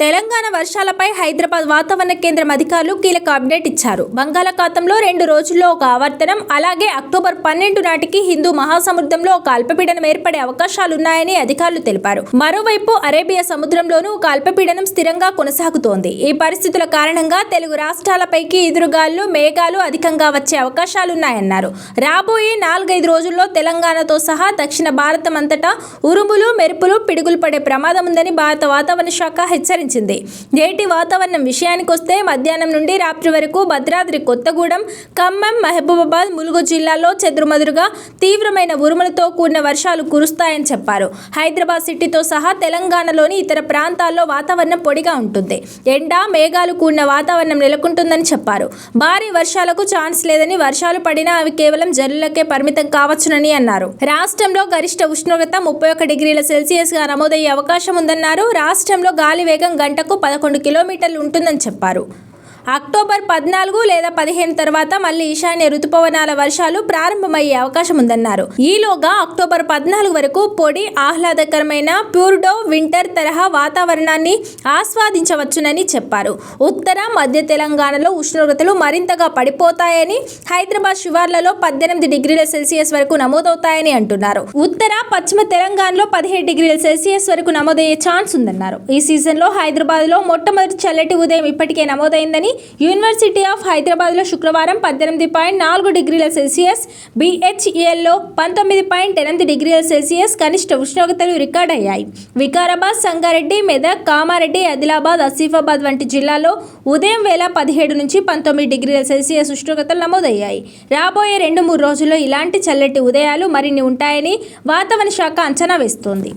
తెలంగాణ వర్షాలపై హైదరాబాద్ వాతావరణ కేంద్రం అధికారులు కీలక అప్డేట్ ఇచ్చారు. బంగాళాఖాతంలో రెండు రోజుల్లో ఒక ఆవర్తనం అలాగే అక్టోబర్ పన్నెండు నాటికి హిందూ మహాసముద్రంలో ఒక అల్పపీడనం ఏర్పడే అవకాశాలున్నాయని అధికారులు తెలిపారు. మరోవైపు అరేబియా సముద్రంలోనూ ఒక అల్పపీడనం స్థిరంగా కొనసాగుతోంది. ఈ పరిస్థితుల కారణంగా తెలుగు రాష్ట్రాలపైకి ఎదురుగాలు మేఘాలు అధికంగా వచ్చే అవకాశాలున్నాయన్నారు. రాబోయే నాలుగైదు రోజుల్లో తెలంగాణతో సహా దక్షిణ భారతం అంతటా ఉరుములు మెరుపులు పిడుగులు పడే ప్రమాదం ఉందని భారత వాతావరణ శాఖ హెచ్చరించింది. నేటి వాతావరణం విషయానికొస్తే మధ్యాహ్నం నుండి రాత్రి వరకు భద్రాద్రి కొత్తగూడెం ఖమ్మం మహబూబాబాద్ ములుగు జిల్లాల్లో చెదురుమదురుగా తీవ్రమైన ఉరుములతో కూడిన వర్షాలు కురుస్తాయని చెప్పారు. హైదరాబాద్ సిటీతో సహా తెలంగాణలోని ఇతర ప్రాంతాల్లో వాతావరణం పొడిగా ఉంటుంది. ఎండ మేఘాలు కూడిన వాతావరణం నెలకొంటుందని చెప్పారు. భారీ వర్షాలకు ఛాన్స్ లేదని వర్షాలు పడినా అవి కేవలం జల్లులకే పరిమితం కావచ్చునని అన్నారు. రాష్ట్రంలో గరిష్ట ఉష్ణోగ్రత ముప్పై ఒక డిగ్రీల సెల్సియస్గా నమోదయ్యే అవకాశం ఉందన్నారు. రాష్ట్రంలో గాలి వేగం గంటకు పదకొండు కిలోమీటర్లు ఉంటుందని చెప్పారు. అక్టోబర్ పద్నాలుగు లేదా పదిహేను తర్వాత మళ్ళీ ఈశాన్య రుతుపవనాల వర్షాలు ప్రారంభమయ్యే అవకాశం ఉందన్నారు. ఈలోగా అక్టోబర్ పద్నాలుగు వరకు పొడి ఆహ్లాదకరమైన ప్యూర్డో వింటర్ తరహా వాతావరణాన్ని ఆస్వాదించవచ్చునని చెప్పారు. ఉత్తర మధ్య తెలంగాణలో ఉష్ణోగ్రతలు మరింతగా పడిపోతాయని హైదరాబాద్ శివార్లలో పద్దెనిమిది డిగ్రీల సెల్సియస్ వరకు నమోదవుతాయని అంటున్నారు. ఉత్తర పశ్చిమ తెలంగాణలో పదిహేడు డిగ్రీల సెల్సియస్ వరకు నమోదయ్యే ఛాన్స్ ఉందన్నారు. ఈ సీజన్లో హైదరాబాద్లో మొట్టమొదటి చల్లటి ఉదయం ఇప్పటికే నమోదైందని యూనివర్సిటీ ఆఫ్ హైదరాబాద్లో శుక్రవారం పద్దెనిమిది పాయింట్ నాలుగు డిగ్రీల సెల్సియస్ బిహెచ్ఈఎల్లో పంతొమ్మిది పాయింట్ ఎనిమిది డిగ్రీల సెల్సియస్ కనిష్ట ఉష్ణోగ్రతలు రికార్డ్ అయ్యాయి. వికారాబాద్ సంగారెడ్డి మెదక్ కామారెడ్డి ఆదిలాబాద్ ఆసిఫాబాద్ వంటి జిల్లాలో ఉదయం వేళ పదిహేడు నుంచి పంతొమ్మిది డిగ్రీల సెల్సియస్ ఉష్ణోగ్రతలు నమోదయ్యాయి. రాబోయే రెండు మూడు రోజుల్లో ఇలాంటి చల్లటి ఉదయాలు మరిన్ని ఉంటాయని వాతావరణ శాఖ అంచనా వేస్తోంది.